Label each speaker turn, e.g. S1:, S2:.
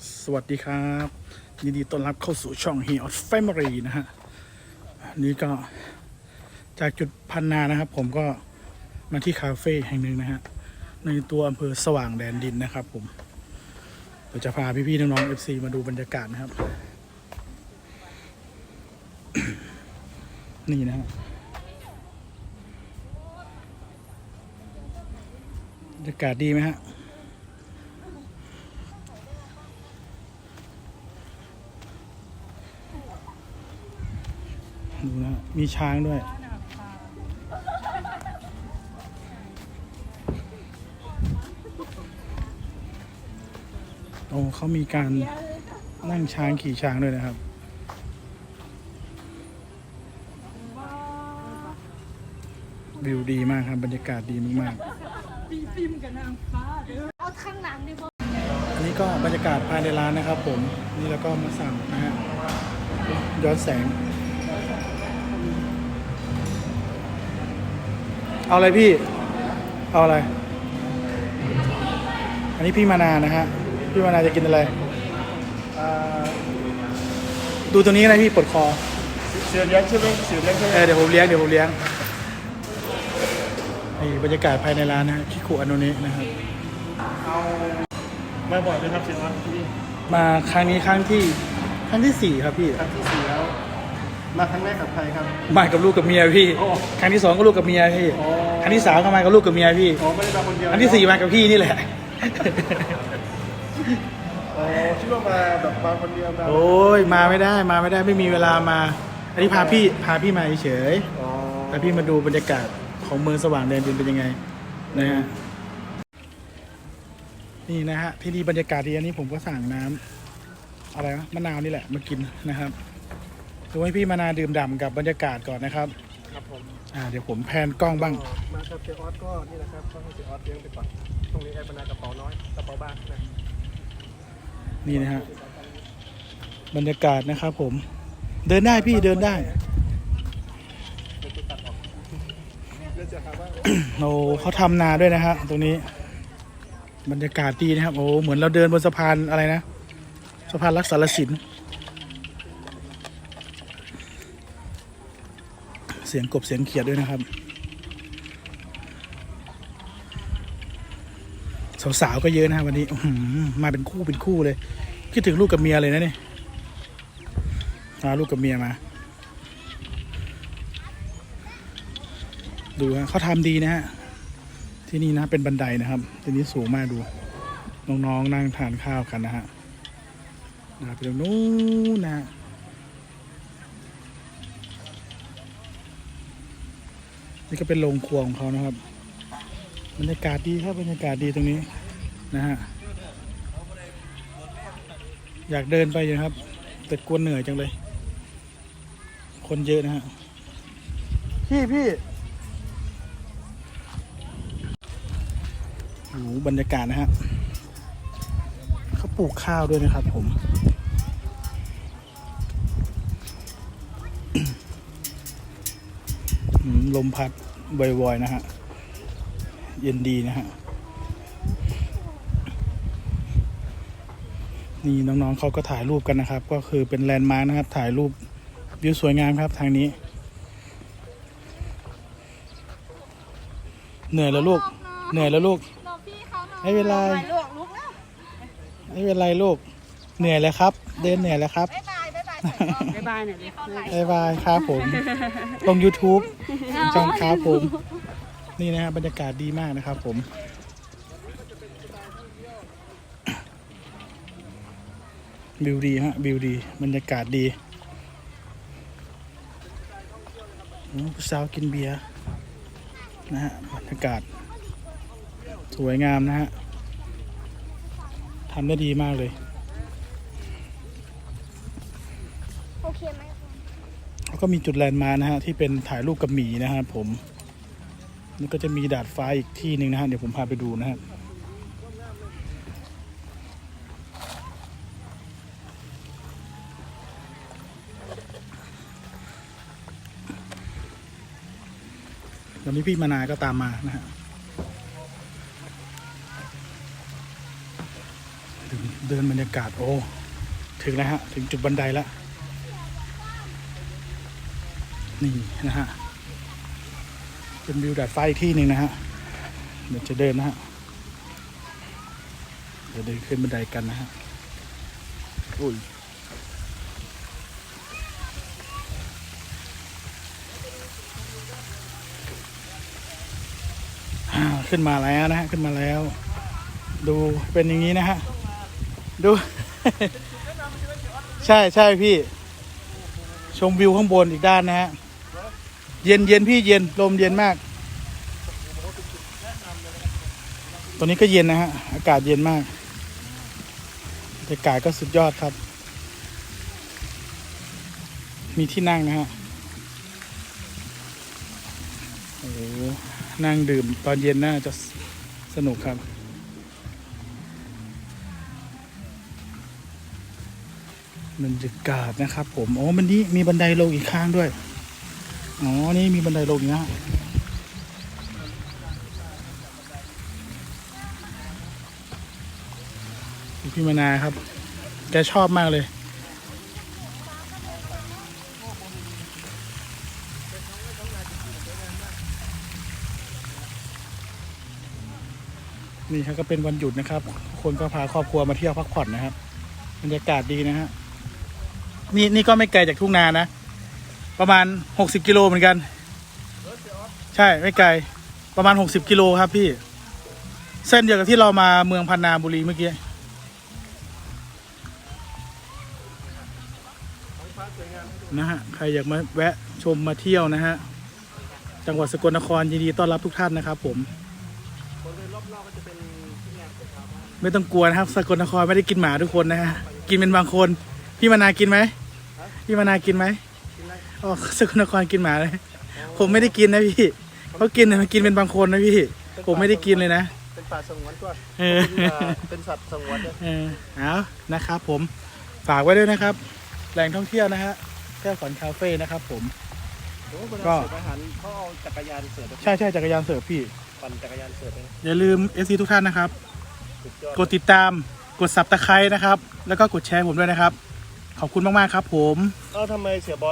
S1: สวัสดีครับ ยินดีต้อนรับเข้าสู่ช่อง h e o t Family นะฮะนี่ก็จากจุดพันนานะครับ ผมก็มาที่คาเฟ่แห่งหนึ่งนะฮะ ในตัวอำเภอสว่างแดนดินนะครับผมเดี๋ยวจะพาพี่ ๆ น้องๆ FC มาดูบรรยากาศนะครับ นี่นะฮะบรรยากาศดีไหมฮะ ดูนะ มีช้างด้วย โอ้เขามีการนั่งช้างขี่ช้างด้วยนะครับ วิวดีมากครับ บรรยากาศดีมาก
S2: เอาข้างหลังดิบ
S1: ๆอันนี้ก็บรรยากาศภายในร้านนะครับผม นี่แล้วก็มาสั่งนะฮะย้อนแสง เอาอะไรพี่ เอาอะไร อันนี้พี่มานานะฮะ พี่มานาจะกินอะไร
S3: อ่า
S1: ดูตัวนี้อะไรพี่ปวดคอ
S3: เสือเลี้ยงใช่ไหมเสือเลี้ยงใช่ไหม
S1: เออเดี๋ยวผมเลี้ยงเดี๋ยวผมเลี้ยงนี่บรรยากาศภายในร้านนะฮะคิคุอโนเนะนะครับ
S3: เอามาบ่อยไหมครับเสือออสที่นี่
S1: มาครั้งนี้ครั้งที่ครั้งที่สี่ครับพี่
S3: ครั้งที่สี่แล้ว มาครั้งแรกกับใครครับ
S1: มากับลูกกับเมียพี่
S3: โอ้
S1: ครั้งที่สองก็ลูกกับเมียพี่
S3: โอ้
S1: ครั้งที่สามก็มากับลูกกับเมียพี่
S3: อ๋อไม่ได้มาคนเดียว
S1: ครั้งที่สี่มากับพี่นี่แหละ
S3: อ๋อคิดว่ามาแบบมาคนเดียวมา
S1: โอ้ยมาไม่ได้มาไม่ได้ไม่มีเวลามา อันนี้พาพี่พาพี่มาเฉย
S3: อ๋อ
S1: พาพี่มาดูบรรยากาศของเมืองสว่างแดนดินเป็นยังไงนะฮะนี่นะฮะที่นี่บรรยากาศดีอันนี้ผมก็สั่งน้ำอะไรนะมะนาวนี่แหละมากินนะครับ ดูให้พี่มานาดื่มด่ำกับบรรยากาศก่อนนะครับ
S3: ครับผม
S1: อ่าเดี๋ยวผมแพนกล้องบ้าง
S3: มากับเสือออสก็นี่แหละครับต้องให้เสือออสเลี้ยงไปก่อนตรงนี้ไอ้บรรดากระเป๋าน้อยกระเป๋าบ้างนะ
S1: นี่นะฮะบรรยากาศนะครับผม เดินได้พี่เดินได้
S3: เดี๋ยวจะตัดออกเดี๋ยวจะหาว่า
S1: โอ้เขาทำนาด้วยนะฮะตรงนี้ บรรยากาศดีนะครับ โอ้เหมือนเราเดินบนสะพานอะไรนะ สะพานรักษาศิลป์ เสียงกบเสียงเขียดด้วยนะครับ สาวๆก็เยอะนะวันนี้อืมาเป็นคู่เป็นคู่เลย คิดถึงลูกกับเมียเลยนะเนี่ยพาลูกกับเมียมา ดูฮะเขาทำดีนะฮะที่นี่นะเป็นบันไดนะครับที่นี้สูงมากดู น้องๆนั่งทานข้าวกันนะฮะนะไปตรงนู้นนะ นี่ก็เป็นโรงครัวของเขานะครับ บรรยากาศดีครับบรรยากาศดีตรงนี้นะฮะอยากเดินไปอยู่นะครับ แต่กลัวเหนื่อยจังเลย คนเยอะนะฮะพี่พี่โอ้โหบรรยากาศนะฮะเขาปลูกข้าวด้วยนะครับผม อืม ลมพัดบ่อยๆนะฮะ เย็นดีนะฮะ นี่น้องๆเขาก็ถ่ายรูปกันนะครับ ก็คือเป็นแลนด์มาร์กนะครับ ถ่ายรูปวิวสวยงามครับทางนี้ เหนื่อยแล้วลูก เหนื่อยแล้วลูก
S2: รอพี่เขาหน่อย
S1: ไม่เป็นไร
S2: ไปลูกลุกแล้ว
S1: ไม่เป็นไรลูก เหนื่อยแล้วครับ เดินเหนื่อยแล้วครับ
S2: บ๊ายบาย บ๊ายบาย
S4: หน่อย
S2: เขาไหล
S1: บายบายครับผม ลง YouTube ช่องครับผม นี่นะฮะบรรยากาศดีมากนะครับผมวิวดีฮะวิวดีบรรยากาศดีโอ้ผู้สาวกินเบียร์นะฮะบรรยากาศ สวยงามนะฮะทำได้ดีมากเลย
S2: โอเคไหม
S1: แล้ว ก็มีจุดแลนด์มาร์นะฮะที่เป็นถ่ายรูปกับหมีนะครับผมแล้วก็จะมีดาดฟ้าอีกที่หนึ่งนะฮะเดี๋ยวผมพาไปดูนะครับวันนี้พี่มานาก็ตามมานะฮะเดินบรรยากาศโอ้ ถึงแล้วฮะ ถึงจุดบันไดแล้ว นี่นะฮะ เป็นวิวดาดฟ้าอีกที่หนึ่งนะฮะ เดี๋ยวจะเดินนะฮะ เดี๋ยวเดินขึ้นบันไดกันนะฮะ อุ้ยขึ้นมาแล้วนะฮะ ขึ้นมาแล้ว ดูเป็นอย่างนี้นะฮะ ดู ใช่ใช่พี่ ชมวิวข้างบนอีกด้านนะฮะ เย็นเย็นพี่เย็นลมเย็นมาก ตอนนี้ก็เย็นนะฮะ อากาศเย็นมากบรรยากาศก็สุดยอดครับ มีที่นั่งนะฮะโอ้นั่งดื่มตอนเย็นน่าจะสนุกครับบรรยากาศนะครับผม โอ้มันนี้มีบันไดลงอีกข้างด้วย อ๋อ นี่มีบันไดลงอย่างนี้ฮะพี่มานาครับ แกชอบมากเลยนี่ครับก็เป็นวันหยุดนะครับ คนก็พาครอบครัวมาเที่ยวพักผ่อนนะครับบรรยากาศดีนะฮะนี่นี่ก็ไม่ไกลจากทุ่งนานะ ประมาณหกสิบกิโลเหมือนกัน ใช่ไม่ไกล ประมาณหกสิบกิโลครับพี่ เส้นเดียวกับที่เรามาเมืองพันนาบุรีเมื่อกี้นะฮะใครอยากมาแวะชมมาเที่ยวนะฮะ จังหวัดสกลนครยินดีต้อนรับทุกท่านนะครับผมไม่ต้องกลัวนะครับ สกลนครไม่ได้กินหมาทุกคนนะฮะ กินเป็นบางคน พี่มานากินไหม พี่มานากินไหม
S3: อะไร
S1: อ๋อสกลนครกินหมาเลย ผมไม่ได้กินนะพี่เขากินนะกินเป็นบางคนนะพี่ ผมไม่ได้กินเลยนะ
S3: เป็นป่าสงวนตัว
S1: เออ
S3: เป็นอ่าเป็นสัตว์สงวนด้วย
S1: เออเอานะครับ ผมฝากไว้ด้วยนะครับ แหล่งท่องเที่ยวนะฮะแก้วขวัญคาเฟ่นะครับ ผม
S3: โอ้โหเวลา
S1: ก็
S3: เสิร์ฟอาหารเขาเอาจักรยานเสิร์ฟ
S1: ใช่ใช่จักรยานเสิร์ฟพี่
S3: ปั่นจักรยานเสิร์ฟเลยนะ
S1: อย่าลืมเอซีทุกท่านนะครับ
S3: สุดยอด
S1: กดติดตามกดสับตะไคร้นะครับ แล้วก็กดแชร์ผมด้วยนะครับ ขอบคุณมาก ๆ ครับผม
S3: เอ้าทำไมเสียบอล